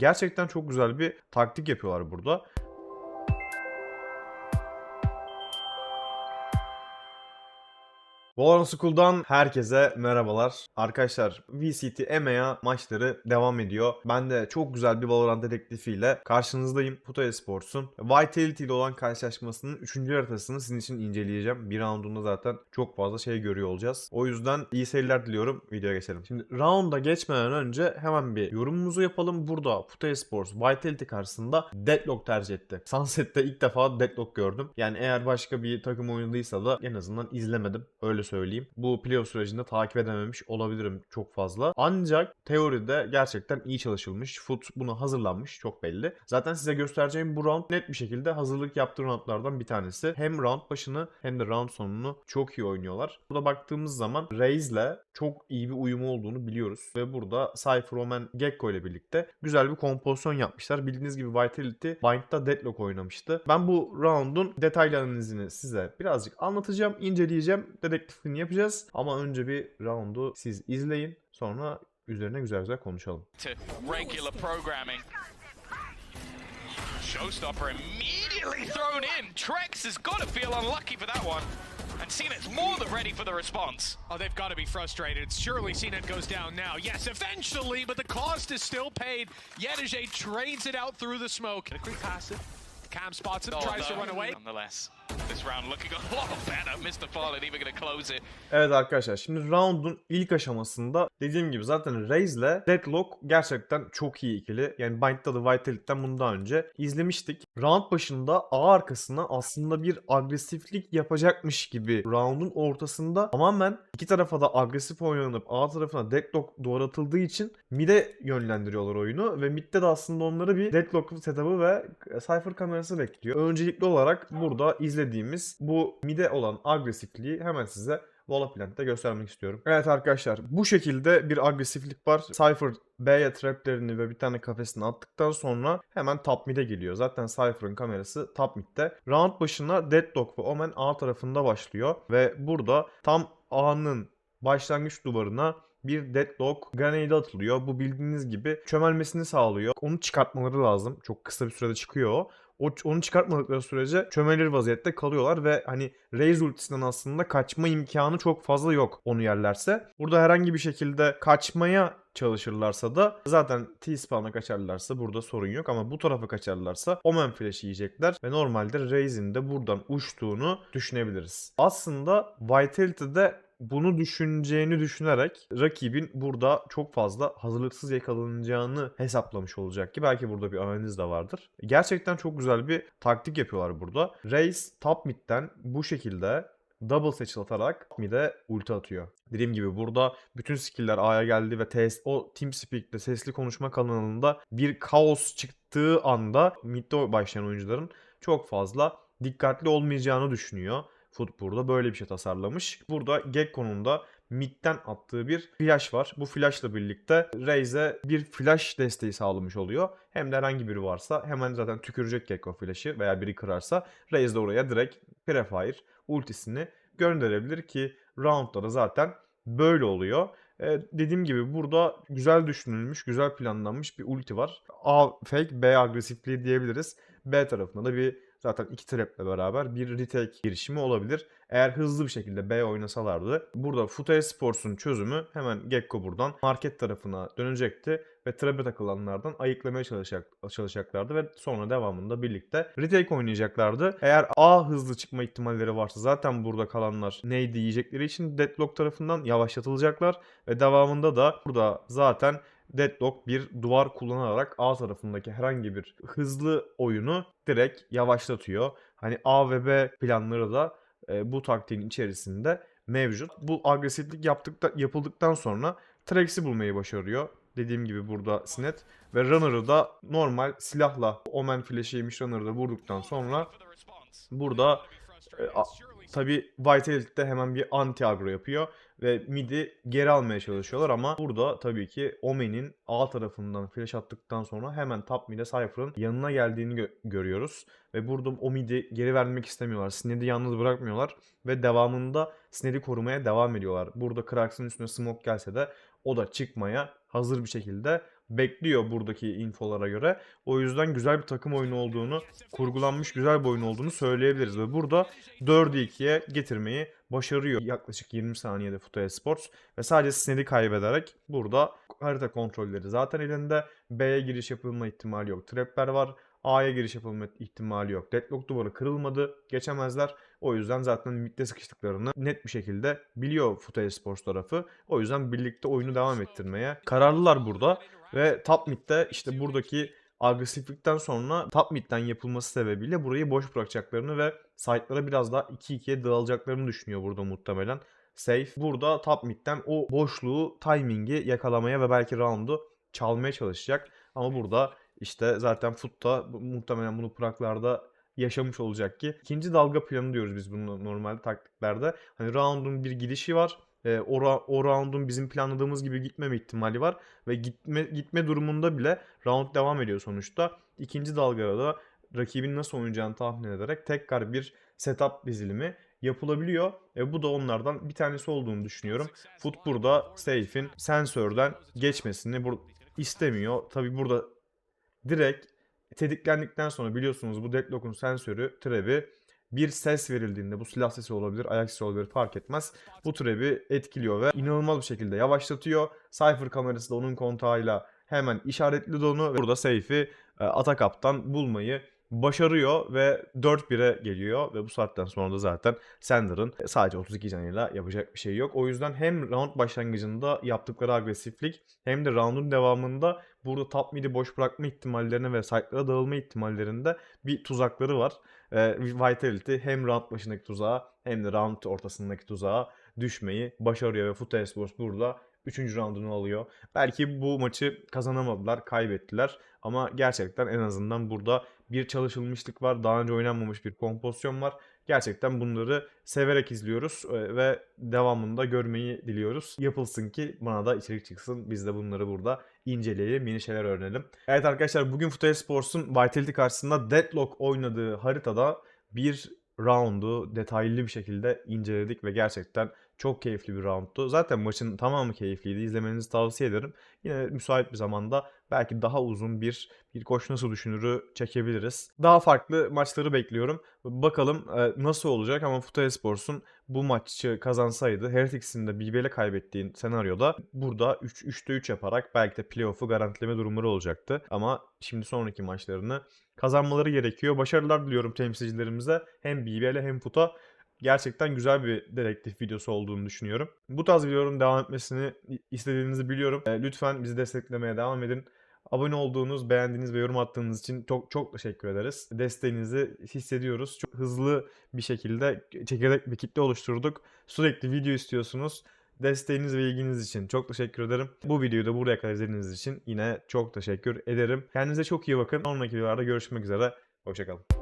Gerçekten çok güzel bir taktik yapıyorlar burada. Valorant School'dan herkese merhabalar. Arkadaşlar VCT EMEA maçları devam ediyor. Ben de çok güzel bir Valorant dedektifiyle karşınızdayım. Puto Esports'un Vitality ile olan karşılaşmasının 3. haritasını sizin için inceleyeceğim. Bir roundunda zaten çok fazla şey görüyor olacağız. O yüzden iyi seyirler diliyorum. Videoya geçelim. Şimdi rounda geçmeden önce hemen bir yorumumuzu yapalım. Burada Puto Esports Vitality karşısında Deadlock tercih etti. Sunset'te ilk defa Deadlock gördüm. Yani eğer başka bir takım oynadıysa da en azından izlemedim. Öyle söyleyeyim. Bu playoff sürecinde takip edememiş olabilirim çok fazla. Ancak teoride gerçekten iyi çalışılmış. Foot buna hazırlanmış çok belli. Zaten size göstereceğim bu round net bir şekilde hazırlık yaptığı roundlardan bir tanesi. Hem round başını hem de round sonunu çok iyi oynuyorlar. Burada baktığımız zaman Raze'le çok iyi bir uyumu olduğunu biliyoruz. Ve burada Cypher Omen Gekko ile birlikte güzel bir kompozisyon yapmışlar. Bildiğiniz gibi Vitality Bind'da Deadlock oynamıştı. Ben bu round'un detaylı analizini size birazcık anlatacağım, inceleyeceğim, dedektifliğini yapacağız. Ama önce bir round'u siz izleyin. Sonra üzerine güzel güzel konuşalım. to regular programming. Showstopper immediately thrown in. Trex has got to feel unlucky for that one. And Cenet's more than ready for the response. Oh, they've got to be frustrated. Surely CNET goes down now. Yes, eventually, but the cost is still paid. Yedije trades it out through the smoke. A quick pass it. Cam spots it, Oh, tries to no. run away. Nonetheless, it. Evet arkadaşlar şimdi round'un ilk aşamasında dediğim gibi zaten Raze'le Deadlock gerçekten çok iyi ikili. Yani Bind'da da Vitality'den bunu daha önce izlemiştik. Round başında A arkasına aslında bir agresiflik yapacakmış gibi round'un ortasında tamamen iki tarafa da agresif oynanıp A tarafına Deadlock duvar atıldığı için mid'e yönlendiriyorlar oyunu ve mid'de de aslında onları bir Deadlock setup'ı ve Cypher kamerası bekliyor. Öncelikli olarak burada izlediğimiz bu mid'e olan agresifliği hemen size Volaplant'te göstermek istiyorum. Evet arkadaşlar bu şekilde bir agresiflik var. Cypher B'ye traplerini ve bir tane kafesini attıktan sonra hemen top mid'e geliyor. Zaten Cypher'ın kamerası top mid'de. Round başına Deadlock ve Omen A tarafında başlıyor. Ve burada tam A'nın başlangıç duvarına bir deadlock grenade atılıyor. Bu bildiğiniz gibi çömelmesini sağlıyor. Onu çıkartmaları lazım. Çok kısa bir sürede çıkıyor o. O, onu çıkartmadıkları sürece çömelir vaziyette kalıyorlar ve hani Raze ultisinden aslında kaçma imkanı çok fazla yok onu yerlerse. Burada herhangi bir şekilde kaçmaya çalışırlarsa da zaten T-spawn'a kaçarlarsa burada sorun yok ama bu tarafa kaçarlarsa Omen Flash yiyecekler ve normalde Raze'in de buradan uçtuğunu düşünebiliriz. Aslında Vitality'de bunu düşüneceğini düşünerek rakibin burada çok fazla hazırlıksız yakalanacağını hesaplamış olacak ki belki burada bir analiz de vardır. Gerçekten çok güzel bir taktik yapıyorlar burada. Raze top mid'den bu şekilde double satchel atarak mid'e ulti atıyor. Dediğim gibi burada bütün skill'ler A'ya geldi ve TS, o TeamSpeak'te sesli konuşma kanalında bir kaos çıktığı anda mid'de başlayan oyuncuların çok fazla dikkatli olmayacağını düşünüyor. Foot burada böyle bir şey tasarlamış. Burada Gekko'nun da midden attığı bir flash var. Bu flashla birlikte Raze'e bir flash desteği sağlamış oluyor. Hem de herhangi biri varsa hemen zaten tükürecek Gekko flash'ı veya biri kırarsa Raze de oraya direkt Prefire ultisini gönderebilir ki roundda da zaten böyle oluyor. Ee, dediğim gibi burada güzel düşünülmüş, güzel planlanmış bir ulti var. A fake, B agresifliği diyebiliriz. B tarafında da bir zaten iki traple beraber bir retake girişimi olabilir. Eğer hızlı bir şekilde B oynasalardı. Burada Futa Sports'un çözümü hemen Gekko buradan market tarafına dönecekti ve trap'e takılanlardan ayıklamaya çalışacak, çalışacaklardı ve sonra devamında birlikte retake oynayacaklardı. Eğer A hızlı çıkma ihtimalleri varsa zaten burada kalanlar neydi yiyecekleri için Deadlock tarafından yavaşlatılacaklar ve devamında da burada zaten Deadlock bir duvar kullanarak A tarafındaki herhangi bir hızlı oyunu direkt yavaşlatıyor. Hani A ve B planları da e, bu taktiğin içerisinde mevcut. Bu agresiflik yaptıkta, yapıldıktan sonra Trex'i bulmayı başarıyor. Dediğim gibi burada Sinet ve Runner'ı da normal silahla Omen Flash'ı yemiş Runner'ı da vurduktan sonra burada e, tabi Vitality'de hemen bir anti agro yapıyor ve mid'i geri almaya çalışıyorlar ama burada tabii ki Omen'in A tarafından flash attıktan sonra hemen top mid'e Cypher'ın yanına geldiğini gö- görüyoruz. Ve burada o mid'i geri vermek istemiyorlar. Sned'i yalnız bırakmıyorlar ve devamında Sned'i korumaya devam ediyorlar. Burada Krax'ın üstüne smoke gelse de o da çıkmaya hazır bir şekilde bekliyor buradaki infolara göre. O yüzden güzel bir takım oyunu olduğunu, kurgulanmış güzel bir oyun olduğunu söyleyebiliriz. Ve burada 4'ü 2'ye getirmeyi başarıyor yaklaşık 20 saniyede Futo Esports. Ve sadece siniri kaybederek burada harita kontrolleri zaten elinde. B'ye giriş yapılma ihtimali yok. Trapler var. A'ya giriş yapılma ihtimali yok. Deadlock duvarı kırılmadı. Geçemezler. O yüzden zaten midde sıkıştıklarını net bir şekilde biliyor Futo Esports tarafı. O yüzden birlikte oyunu devam ettirmeye kararlılar burada. Ve top midde işte buradaki agresiflikten sonra top midden yapılması sebebiyle burayı boş bırakacaklarını ve site'lara biraz daha 2-2'ye dağılacaklarını düşünüyor burada muhtemelen. Safe burada top midden o boşluğu, timingi yakalamaya ve belki round'u çalmaya çalışacak. Ama burada işte zaten Foot'ta muhtemelen bunu Prag'larda yaşamış olacak ki. ikinci dalga planı diyoruz biz bunu normalde taktiklerde. Hani round'un bir gidişi var. E, o, o round'un bizim planladığımız gibi gitmeme ihtimali var. Ve gitme gitme durumunda bile round devam ediyor sonuçta. İkinci dalgada da rakibin nasıl oynayacağını tahmin ederek tekrar bir setup dizilimi yapılabiliyor. E, bu da onlardan bir tanesi olduğunu düşünüyorum. Foot burada Safe'in sensörden geçmesini bur- istemiyor. Tabi burada direkt tetiklendikten sonra biliyorsunuz bu deadlock'un sensörü trap'i bir ses verildiğinde bu silah sesi olabilir, ayak sesi olabilir fark etmez. Bu trap'i etkiliyor ve inanılmaz bir şekilde yavaşlatıyor. Cypher kamerası da onun kontağıyla hemen işaretli onu ve burada safe'i e, Atakap'tan bulmayı başarıyor ve 4-1'e geliyor ve bu saatten sonra da zaten Sander'ın sadece 32 canıyla yapacak bir şey yok. O yüzden hem round başlangıcında yaptıkları agresiflik hem de round'un devamında burada top mid'i boş bırakma ihtimallerine ve site'lara dağılma ihtimallerinde bir tuzakları var. Ee, Vitality hem round başındaki tuzağa hem de round ortasındaki tuzağa düşmeyi başarıyor ve Foot Esports burada 3. roundunu alıyor. Belki bu maçı kazanamadılar, kaybettiler ama gerçekten en azından burada bir çalışılmışlık var. Daha önce oynanmamış bir kompozisyon var. Gerçekten bunları severek izliyoruz e, ve devamında görmeyi diliyoruz. Yapılsın ki bana da içerik çıksın. Biz de bunları burada inceleyelim, yeni şeyler öğrenelim. Evet arkadaşlar bugün Futbol Sports'un Vitality karşısında Deadlock oynadığı haritada bir roundu detaylı bir şekilde inceledik ve gerçekten çok keyifli bir roundtu. Zaten maçın tamamı keyifliydi. İzlemenizi tavsiye ederim. Yine müsait bir zamanda belki daha uzun bir bir koç nasıl düşünürü çekebiliriz. Daha farklı maçları bekliyorum. Bakalım e, nasıl olacak ama Futbol Sports'un bu maçı kazansaydı Heretics'in de BBL'e kaybettiğin senaryoda burada 3 3'te 3 yaparak belki de playoff'u garantileme durumları olacaktı. Ama şimdi sonraki maçlarını kazanmaları gerekiyor. Başarılar diliyorum temsilcilerimize. Hem BBL'e hem FUT'a gerçekten güzel bir dedektif videosu olduğunu düşünüyorum. Bu tarz videoların devam etmesini istediğinizi biliyorum. E, lütfen bizi desteklemeye devam edin. Abone olduğunuz, beğendiğiniz ve yorum attığınız için çok çok teşekkür ederiz. Desteğinizi hissediyoruz. Çok hızlı bir şekilde çekirdek bir kitle oluşturduk. Sürekli video istiyorsunuz. Desteğiniz ve ilginiz için çok teşekkür ederim. Bu videoyu da buraya kadar izlediğiniz için yine çok teşekkür ederim. Kendinize çok iyi bakın. Sonraki videolarda görüşmek üzere. Hoşçakalın.